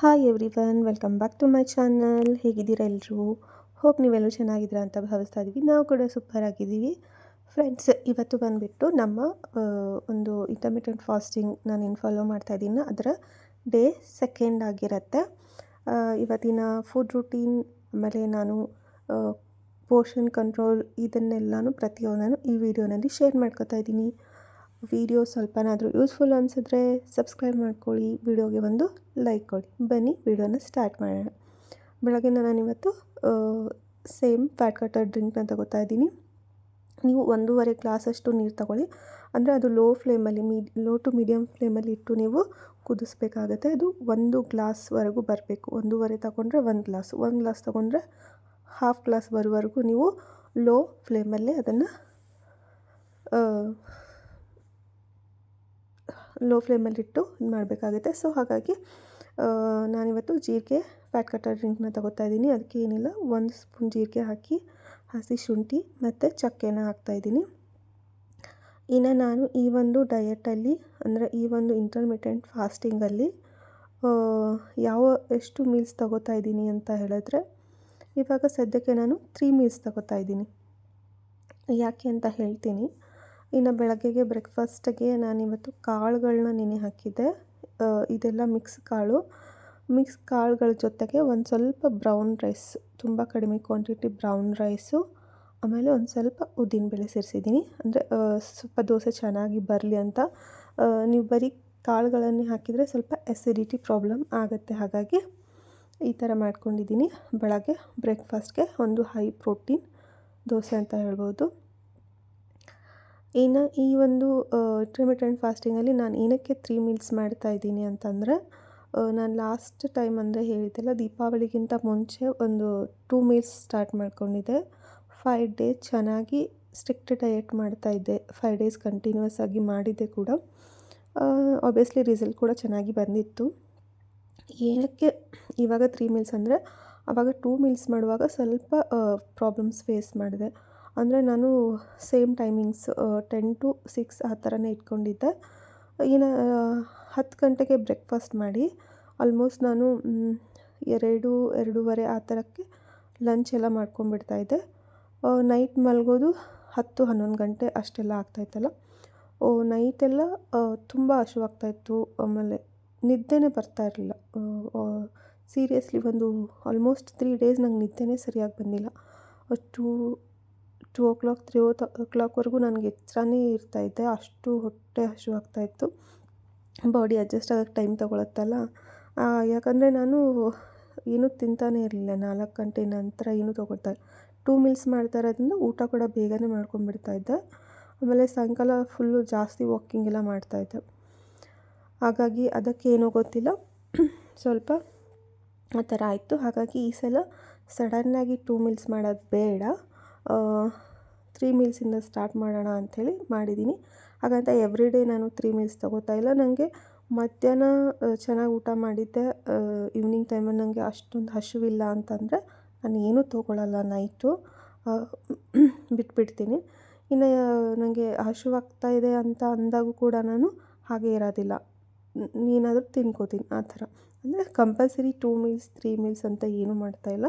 Hi everyone welcome back to my channel ಹೇಗಿದ್ದೀರಾ ಎಲ್ಲರೂ hope ನೀವೆಲ್ಲರೂ ಚೆನ್ನಾಗಿದ್ದೀರಾ ಅಂತ ಭಾವಿಸ್ತಾ ಇದ್ದೀವಿ. ನಾವು ಕೂಡ ಸೂಪರ್ ಆಗಿದ್ದೀವಿ. ಫ್ರೆಂಡ್ಸ್ ಇವತ್ತು ಬಂದುಬಿಟ್ಟು ನಮ್ಮ ಒಂದು ಇಂಟರ್ಮಿಟೆಂಟ್ ಫಾಸ್ಟಿಂಗ್ ನಾನು ಏನು ಫಾಲೋ ಮಾಡ್ತಾ ಇದ್ದೀನಿ, ಅದರ ಡೇ ಸೆಕೆಂಡ್ ಆಗಿರುತ್ತೆ. ಇವತ್ತಿನ ಫುಡ್ ರೂಟೀನ್ ಆಮೇಲೆ ನಾನು ಪೋರ್ಷನ್ ಕಂಟ್ರೋಲ್ ಇದನ್ನೆಲ್ಲನೂ ಪ್ರತಿಯೊಂದನ್ನು ಈ ವಿಡಿಯೋನಲ್ಲಿ ಶೇರ್ ಮಾಡ್ಕೋತಾ ಇದ್ದೀನಿ. ವಿಡಿಯೋ ಸ್ವಲ್ಪನಾದರೂ ಯೂಸ್ಫುಲ್ ಅನಿಸಿದ್ರೆ ಸಬ್ಸ್ಕ್ರೈಬ್ ಮಾಡ್ಕೊಳ್ಳಿ, ವಿಡಿಯೋಗೆ ಒಂದು ಲೈಕ್ ಕೊಡಿ. ಬನ್ನಿ, ವಿಡಿಯೋನ ಸ್ಟಾರ್ಟ್ ಮಾಡೋಣ. ಬೆಳಗ್ಗೆ ನಾನಿವತ್ತು ಸೇಮ್ ಫ್ಯಾಟ್ ಕಟರ್ ಡ್ರಿಂಕ್ನ ತಗೋತಾ ಇದ್ದೀನಿ. ನೀವು ಒಂದೂವರೆ ಗ್ಲಾಸಷ್ಟು ನೀರು ತಗೊಳ್ಳಿ. ಅಂದರೆ ಅದು ಲೋ ಫ್ಲೇಮಲ್ಲಿ, ಮೀ, ಲೋ ಟು ಮೀಡಿಯಮ್ ಫ್ಲೇಮಲ್ಲಿ ಇಟ್ಟು ನೀವು ಕುದಿಸ್ಬೇಕಾಗತ್ತೆ. ಅದು ಒಂದು ಗ್ಲಾಸ್ವರೆಗೂ ಬರಬೇಕು. ಒಂದೂವರೆ ತಗೊಂಡ್ರೆ ಒಂದು ಗ್ಲಾಸ್. ಒಂದು ಗ್ಲಾಸ್ ತಗೊಂಡ್ರೆ ಹಾಫ್ ಗ್ಲಾಸ್ ಬರೋವರೆಗೂ ನೀವು ಲೋ ಫ್ಲೇಮಲ್ಲೇ ಅದನ್ನು ಲೋ ಫ್ಲೇಮಲ್ಲಿಟ್ಟು ಇದು ಮಾಡಬೇಕಾಗುತ್ತೆ. ಸೊ ಹಾಗಾಗಿ ನಾನಿವತ್ತು ಜೀರಿಗೆ ಫ್ಯಾಟ್ ಕಟರ್ ಡ್ರಿಂಕ್ನ ತಗೋತಾ ಇದ್ದೀನಿ. ಅದಕ್ಕೆ ಏನಿಲ್ಲ, ಒಂದು ಸ್ಪೂನ್ ಜೀರಿಗೆ ಹಾಕಿ, ಹಸಿ ಶುಂಠಿ ಮತ್ತು ಚಕ್ಕೆನ ಹಾಕ್ತಾಯಿದ್ದೀನಿ ಇನ್ನು ನಾನು ಈ ಒಂದು ಡಯಟಲ್ಲಿ ಅಂದರೆ ಈ ಒಂದು ಇಂಟರ್ಮಿಟೆಂಟ್ ಫಾಸ್ಟಿಂಗಲ್ಲಿ ಯಾವ ಎಷ್ಟು ಮೀಲ್ಸ್ ತಗೋತಾ ಇದ್ದೀನಿ ಅಂತ ಹೇಳಿದ್ರೆ, ಇವಾಗ ಸದ್ಯಕ್ಕೆ ನಾನು ತ್ರೀ ಮೀಲ್ಸ್ ತಗೋತಾ ಇದ್ದೀನಿ. ಯಾಕೆ ಅಂತ ಹೇಳ್ತೀನಿ. ಇನ್ನು ಬೆಳಗ್ಗೆಗೆ ಬ್ರೇಕ್ಫಾಸ್ಟಿಗೆ ನಾನಿವತ್ತು ಕಾಳುಗಳನ್ನ ನೆನೆ ಹಾಕಿದ್ದೆ. ಇದೆಲ್ಲ ಮಿಕ್ಸ್ ಕಾಳು. ಮಿಕ್ಸ್ ಕಾಳುಗಳ ಜೊತೆಗೆ ಒಂದು ಸ್ವಲ್ಪ ಬ್ರೌನ್ ರೈಸ್ ತುಂಬ ಕಡಿಮೆ ಕ್ವಾಂಟಿಟಿ ಬ್ರೌನ್ ರೈಸು ಆಮೇಲೆ ಒಂದು ಸ್ವಲ್ಪ ಉದ್ದಿನ ಬೇಳೆ ಸೇರಿಸಿದ್ದೀನಿ. ಅಂದರೆ ಸ್ವಲ್ಪ ದೋಸೆ ಚೆನ್ನಾಗಿ ಬರಲಿ ಅಂತ. ನೀವು ಬರೀ ಕಾಳುಗಳನ್ನೇ ಹಾಕಿದರೆ ಸ್ವಲ್ಪ ಎಸಿಡಿಟಿ ಪ್ರಾಬ್ಲಮ್ ಆಗುತ್ತೆ. ಹಾಗಾಗಿ ಈ ಥರ ಮಾಡ್ಕೊಂಡಿದ್ದೀನಿ. ಬೆಳಗ್ಗೆ ಬ್ರೇಕ್ಫಾಸ್ಟ್ಗೆ ಒಂದು ಹೈ ಪ್ರೋಟೀನ್ ದೋಸೆ ಅಂತ ಹೇಳ್ಬೋದು. ಇನ್ನು ಈ ಒಂದು ಇಂಟರ್ಮಿಟೆಂಟ್ ಫಾಸ್ಟಿಂಗಲ್ಲಿ ನಾನು ಏನಕ್ಕೆ ತ್ರೀ ಮೀಲ್ಸ್ ಮಾಡ್ತಾ ಇದ್ದೀನಿ ಅಂತಂದರೆ ನಾನು ಲಾಸ್ಟ್ ಟೈಮ್ ಅಂದರೆ ಹೇಳಿದ್ದೆಲ್ಲ ದೀಪಾವಳಿಗಿಂತ ಮುಂಚೆ ಒಂದು ಟೂ ಮೀಲ್ಸ್ ಸ್ಟಾರ್ಟ್ ಮಾಡ್ಕೊಂಡಿದ್ದೆ. ಫೈವ್ ಡೇಸ್ ಚೆನ್ನಾಗಿ ಸ್ಟ್ರಿಕ್ಟ್ ಡಯಟ್ ಮಾಡ್ತಾ ಇದ್ದೆ. ಫೈವ್ ಡೇಸ್ ಕಂಟಿನ್ಯೂಸ್ ಆಗಿ ಮಾಡಿದ್ದೆ ಕೂಡ. ಆಬ್ವಿಯಸ್ಲಿ ರಿಸಲ್ಟ್ ಕೂಡ ಚೆನ್ನಾಗಿ ಬಂದಿತ್ತು. ಏನಕ್ಕೆ ಇವಾಗ ತ್ರೀ ಮೀಲ್ಸ್ ಅಂದರೆ ಆವಾಗ ಟೂ ಮೀಲ್ಸ್ ಮಾಡುವಾಗ ಸ್ವಲ್ಪ ಪ್ರಾಬ್ಲಮ್ಸ್ ಫೇಸ್ ಮಾಡಿದೆ. ಅಂದರೆ ನಾನು same timings ten to six ಆ ಥರನೇ ಇಟ್ಕೊಂಡಿದ್ದೆ. ಇನ್ನು ಹತ್ತು ಗಂಟೆಗೆ ಬ್ರೇಕ್ಫಾಸ್ಟ್ ಮಾಡಿ, ಆಲ್ಮೋಸ್ಟ್ ನಾನು ಎರಡು, ಎರಡೂವರೆ ಆ ಥರಕ್ಕೆ ಲಂಚ್ ಎಲ್ಲ ಮಾಡ್ಕೊಂಡ್ಬಿಡ್ತಾಯಿದ್ದೆ ನೈಟ್ ಮಲಗೋದು ಹತ್ತು, ಹನ್ನೊಂದು ಗಂಟೆ ಅಷ್ಟೆಲ್ಲ ಆಗ್ತಾಯಿತ್ತಲ್ಲ ಓ ನೈಟೆಲ್ಲ ತುಂಬ ಹಶುವಾಗ್ತಾಯಿತ್ತು ಆಮೇಲೆ ನಿದ್ದೆನೇ ಬರ್ತಾ ಇರಲಿಲ್ಲ. ಸೀರಿಯಸ್ಲಿ ಒಂದು ಆಲ್ಮೋಸ್ಟ್ ತ್ರೀ ಡೇಸ್ ನಂಗೆ ನಿದ್ದೆನೇ ಸರಿಯಾಗಿ ಬಂದಿಲ್ಲ. Two two o'clock three o'clock ಕ್ಲಾಕ್ವರೆಗೂ ನನಗೆ ಎಚ್ಚರನೇ ಇರ್ತಾಯಿದ್ದೆ ಅಷ್ಟು ಹೊಟ್ಟೆ ಹಸಿವಾಗ್ತಾಯಿತ್ತು ಬಾಡಿ ಅಡ್ಜಸ್ಟ್ ಆಗೋಕ್ಕೆ ಟೈಮ್ ತೊಗೊಳತ್ತಲ್ಲ. ಯಾಕಂದರೆ ನಾನು ಏನೂ ತಿಂತಾನೇ ಇರಲಿಲ್ಲ. ನಾಲ್ಕು ಗಂಟೆ ನಂತರ ಏನೂ ತೊಗೊಳ್ತಾ ಟೂ ಮೀಲ್ಸ್ ಮಾಡ್ತಾ ಇರೋದ್ರಿಂದ ಊಟ ಕೂಡ ಬೇಗನೆ ಮಾಡ್ಕೊಂಡ್ಬಿಡ್ತಾ ಇದ್ದೆ ಆಮೇಲೆ ಸಾಯಂಕಾಲ ಫುಲ್ಲು ಜಾಸ್ತಿ ವಾಕಿಂಗ್ ಎಲ್ಲ ಮಾಡ್ತಾಯಿದ್ದೆ. ಹಾಗಾಗಿ ಅದಕ್ಕೆ ಏನೋ ಗೊತ್ತಿಲ್ಲ. ಸ್ವಲ್ಪ ಆ ಥರ ಆಯಿತು. ಹಾಗಾಗಿ ಈ ಸಲ ಸಡನ್ನಾಗಿ ಟೂ ಮೀಲ್ಸ್ ಮಾಡೋದು ಬೇಡ. ತ್ರೀ ಮೀಲ್ಸಿಂದ ಸ್ಟಾರ್ಟ್ ಮಾಡೋಣ ಅಂಥೇಳಿ ಮಾಡಿದ್ದೀನಿ. ಹಾಗಂತ ಎವ್ರಿ ಡೇ ನಾನು ತ್ರೀ ಮೀಲ್ಸ್ ತೊಗೋತಾ ಇಲ್ಲ. ನನಗೆ ಮಧ್ಯಾಹ್ನ ಚೆನ್ನಾಗಿ ಊಟ ಮಾಡಿದ್ದೆ. ಈವ್ನಿಂಗ್ ಟೈಮಲ್ಲಿ ನನಗೆ ಅಷ್ಟೊಂದು ಹಸಿವಿಲ್ಲ ಅಂತಂದರೆ ನಾನು ಏನೂ ತೊಗೊಳಲ್ಲ ನೈಟು ಬಿಟ್ಬಿಡ್ತೀನಿ. ಇನ್ನು ನನಗೆ ಹಸಿವಾಗ್ತಾ ಇದೆ ಅಂತ ಅಂದಾಗೂ ಕೂಡ ನಾನು ಹಾಗೆ ಇರೋದಿಲ್ಲ. ನೀನಾದರೂ ತಿನ್ಕೋತೀನಿ ಆ ಥರ. ಅಂದರೆ compulsory two meals three meals ಅಂತ ಏನೂ ಮಾಡ್ತಾಯಿಲ್ಲ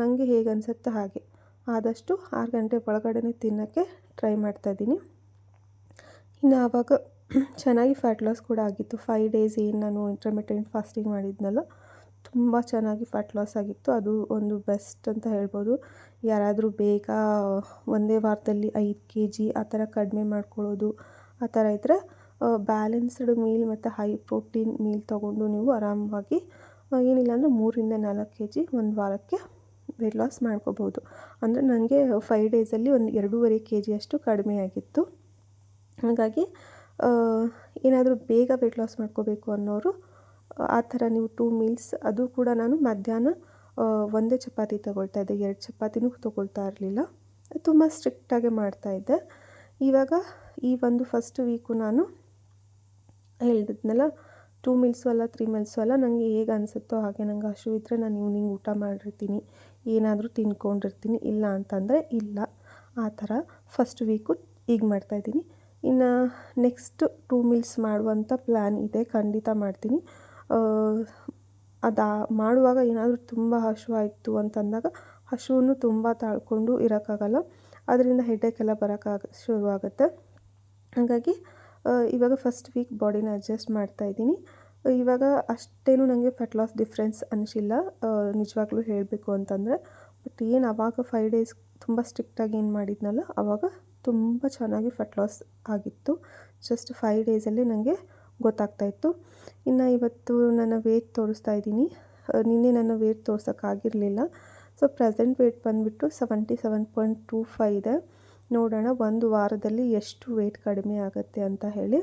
ನನಗೆ ಹೇಗೆ ಅನಿಸುತ್ತೆ ಹಾಗೆ. ಆದಷ್ಟು ಆರು ಗಂಟೆ ಒಳಗಡೆ ತಿನ್ನೋಕ್ಕೆ ಟ್ರೈ ಮಾಡ್ತಾಯಿದ್ದೀನಿ ಇನ್ನು ಆವಾಗ ಚೆನ್ನಾಗಿ ಫ್ಯಾಟ್ ಲಾಸ್ ಕೂಡ ಆಗಿತ್ತು. ಫೈವ್ ಡೇಸ್ ಏನು ನಾನು ಇಂಟರ್ಮಿಟೆಂಟ್ ಫಾಸ್ಟಿಂಗ್ ಮಾಡಿದ್ನಲ್ಲ, ತುಂಬ ಚೆನ್ನಾಗಿ ಫ್ಯಾಟ್ ಲಾಸ್ ಆಗಿತ್ತು. ಅದು ಒಂದು ಬೆಸ್ಟ್ ಅಂತ ಹೇಳ್ಬೋದು. ಯಾರಾದರೂ ಬೇಗ ಒಂದೇ ವಾರದಲ್ಲಿ ಐದು ಕೆ ಜಿ ಆ ಥರ ಕಡಿಮೆ ಮಾಡ್ಕೊಳ್ಳೋದು, ಆ ಥರ ಇದ್ದರೆ ಬ್ಯಾಲೆನ್ಸ್ಡ್ ಮೀಲ್ ಮತ್ತು ಹೈ ಪ್ರೋಟೀನ್ ಮೀಲ್ ತೊಗೊಂಡು ನೀವು ಆರಾಮವಾಗಿ ಏನಿಲ್ಲ ಅಂದರೆ ಮೂರಿಂದ ನಾಲ್ಕು ಕೆ ಜಿ ಒಂದು ವಾರಕ್ಕೆ ವೆಯ್ಟ್ ಲಾಸ್ ಮಾಡ್ಕೋಬೋದು ಅಂದರೆ ನನಗೆ ಫೈವ್ ಡೇಸಲ್ಲಿ ಒಂದು ಎರಡೂವರೆ ಕೆ ಜಿಯಷ್ಟು ಕಡಿಮೆ ಆಗಿತ್ತು. ಹಾಗಾಗಿ ಏನಾದರೂ ಬೇಗ ವೆಯ್ಟ್ ಲಾಸ್ ಮಾಡ್ಕೋಬೇಕು ಅನ್ನೋರು, ಆ ಥರ ನೀವು ಟೂ ಮೀಲ್ಸ್ ಅದು ಕೂಡ ನಾನು ಮಧ್ಯಾಹ್ನ ಒಂದೇ ಚಪಾತಿ ತೊಗೊಳ್ತಾ ಇದ್ದೆ. ಎರಡು ಚಪಾತಿನೂ ತೊಗೊಳ್ತಾ ಇರಲಿಲ್ಲ. ತುಂಬ ಸ್ಟ್ರಿಕ್ಟಾಗಿ ಮಾಡ್ತಾಯಿದ್ದೆ ಇವಾಗ ಈ ಒಂದು ಫಸ್ಟ್ ವೀಕು ನಾನು ಹೇಳಿದ್ನಲ್ಲ ಟೂ ಮೀಲ್ಸು ಅಲ್ಲ ತ್ರೀ ಮೀಲ್ಸು ಅಲ್ಲ ನನಗೆ ಹೇಗೆ ಅನಿಸುತ್ತೋ ಹಾಗೆ ನಂಗೆ ಹಸಿವು ಇದ್ದರೆ ನಾನು ಈವ್ನಿಂಗ್ ಊಟ ಮಾಡಿರ್ತೀನಿ. ಏನಾದರೂ ತಿನ್ಕೊಂಡಿರ್ತೀನಿ. ಇಲ್ಲ ಅಂತಂದರೆ ಇಲ್ಲ. ಆ ಥರ ಫಸ್ಟ್ ವೀಕು ಈಗ ಮಾಡ್ತಾಯಿದ್ದೀನಿ ಇನ್ನು ನೆಕ್ಸ್ಟ್ ಟೂ ಮೀಲ್ಸ್ ಮಾಡುವಂಥ ಪ್ಲ್ಯಾನ್ ಇದೆ. ಖಂಡಿತ ಮಾಡ್ತೀನಿ. ಅದು, ಮಾಡುವಾಗ ಏನಾದರೂ ತುಂಬ ಹಸಿವಾಯ್ತು ಅಂತಂದಾಗ ಹಸಿವನ್ನು ತುಂಬ ತಾಳ್ಕೊಂಡು ಇರೋಕ್ಕಾಗಲ್ಲ. ಅದರಿಂದ ಹೆಡ್ಡೆಕ್ಕೆಲ್ಲ ಬರೋಕ್ಕಾಗ, ಶುರುವಾಗುತ್ತೆ. ಹಾಗಾಗಿ ಇವಾಗ ಫಸ್ಟ್ ವೀಕ್ ಬಾಡಿನ ಅಡ್ಜಸ್ಟ್ ಮಾಡ್ತಾಯಿದ್ದೀನಿ ಇವಾಗ ಅಷ್ಟೇನು ನನಗೆ ಫ್ಯಾಟ್ ಲಾಸ್ ಡಿಫ್ರೆನ್ಸ್ ಅನಿಸಿಲ್ಲ. ನಿಜವಾಗ್ಲೂ ಹೇಳಬೇಕು ಅಂತಂದರೆ ಬಟ್ ಏನು ಆವಾಗ ಫೈವ್ ಡೇಸ್ ತುಂಬ ಸ್ಟ್ರಿಕ್ಟಾಗಿ ಏನು ಮಾಡಿದ್ನಲ್ಲ ಆವಾಗ ತುಂಬ ಚೆನ್ನಾಗಿ ಫ್ಯಾಟ್ ಲಾಸ್ ಆಗಿತ್ತು. ಜಸ್ಟ್ ಫೈವ್ ಡೇಸಲ್ಲಿ ನನಗೆ ಗೊತ್ತಾಗ್ತಾಯಿತ್ತು ಇನ್ನು ಇವತ್ತು ನನ್ನ ವೇಟ್ ತೋರಿಸ್ತಾ ಇದ್ದೀನಿ. ನಿನ್ನೆ ನನ್ನ ವೇಟ್ ತೋರ್ಸೋಕ್ಕಾಗಿರಲಿಲ್ಲ. ಸೊ ಪ್ರೆಸೆಂಟ್ ವೇಟ್ ಬಂದುಬಿಟ್ಟು seventy seven point two five ಇದೆ. ನೋಡೋಣ, ಒಂದು ವಾರದಲ್ಲಿ ಎಷ್ಟು ವೆಯ್ಟ್ ಕಡಿಮೆ ಆಗುತ್ತೆ ಅಂತ ಹೇಳಿ.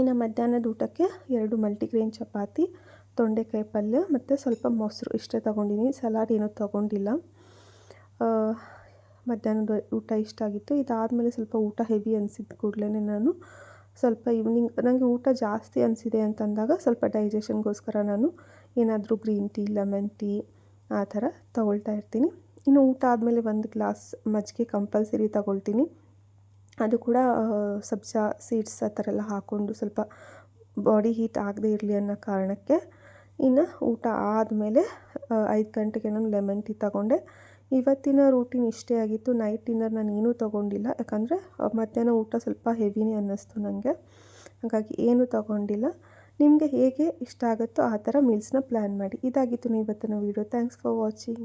ಇನ್ನು ಮಧ್ಯಾಹ್ನದ ಊಟಕ್ಕೆ ಎರಡು ಮಲ್ಟಿಗ್ರೇನ್ ಚಪಾತಿ, ತೊಂಡೆಕಾಯಿ ಪಲ್ಯ ಮತ್ತು ಸ್ವಲ್ಪ ಮೊಸರು. ಇಷ್ಟೇ ತೊಗೊಂಡಿನಿ. ಸಲಾಡ್ ಏನೂ ತೊಗೊಂಡಿಲ್ಲ. ಮಧ್ಯಾಹ್ನದ ಊಟ ಇಷ್ಟ ಆಗಿತ್ತು. ಇದಾದಮೇಲೆ ಸ್ವಲ್ಪ ಊಟ ಹೆವಿ ಅನಿಸಿದ ಕೂಡಲೇ ನಾನು. ಸ್ವಲ್ಪ ಈವ್ನಿಂಗ್ ನನಗೆ ಊಟ ಜಾಸ್ತಿ ಅನಿಸಿದೆ ಅಂತಂದಾಗ ಸ್ವಲ್ಪ ಡೈಜೆಷನ್ಗೋಸ್ಕರ ನಾನು ಏನಾದರೂ ಗ್ರೀನ್ ಟೀ ಲೆಮನ್ ಟೀ ಆ ಥರ ತೊಗೊಳ್ತಾ ಇರ್ತೀನಿ. ಇನ್ನು ಊಟ ಆದಮೇಲೆ ಒಂದು ಗ್ಲಾಸ್ ಮಜ್ಜಿಗೆ ಕಂಪಲ್ಸರಿ ತಗೊಳ್ತೀನಿ. ಅದು ಕೂಡ ಸಬ್ಜಾ ಸೀಡ್ಸ್ ಆ ಥರ ಎಲ್ಲ ಹಾಕ್ಕೊಂಡು ಸ್ವಲ್ಪ ಬಾಡಿ ಹೀಟ್ ಆಗದೇ ಇರಲಿ ಅನ್ನೋ ಕಾರಣಕ್ಕೆ ಇನ್ನು ಊಟ ಆದಮೇಲೆ ಐದು ಗಂಟೆಗೆ ನಾನು ಲೆಮನ್ ಟೀ ತಗೊಂಡೆ. ಇವತ್ತಿನ ರೂಟೀನ್ ಇಷ್ಟೇ ಆಗಿತ್ತು. ನೈಟ್ ಡಿನ್ನರ್ ನಾನು ಏನೂ ತೊಗೊಂಡಿಲ್ಲ. ಯಾಕಂದರೆ ಮಧ್ಯಾಹ್ನ ಊಟ ಸ್ವಲ್ಪ ಹೆವಿನೇ ಅನ್ನಿಸ್ತು ನನಗೆ ಹಾಗಾಗಿ ಏನೂ ತೊಗೊಂಡಿಲ್ಲ. ನಿಮಗೆ ಹೇಗೆ ಇಷ್ಟ ಆಗುತ್ತೋ ಆ ಥರ ಮೀಲ್ಸ್ನ ಪ್ಲ್ಯಾನ್ ಮಾಡಿ. ಇದಾಗಿತ್ತು ಇವತ್ತಿನ ವೀಡಿಯೋ ಥ್ಯಾಂಕ್ಸ್ ಫಾರ್ ವಾಚಿಂಗ್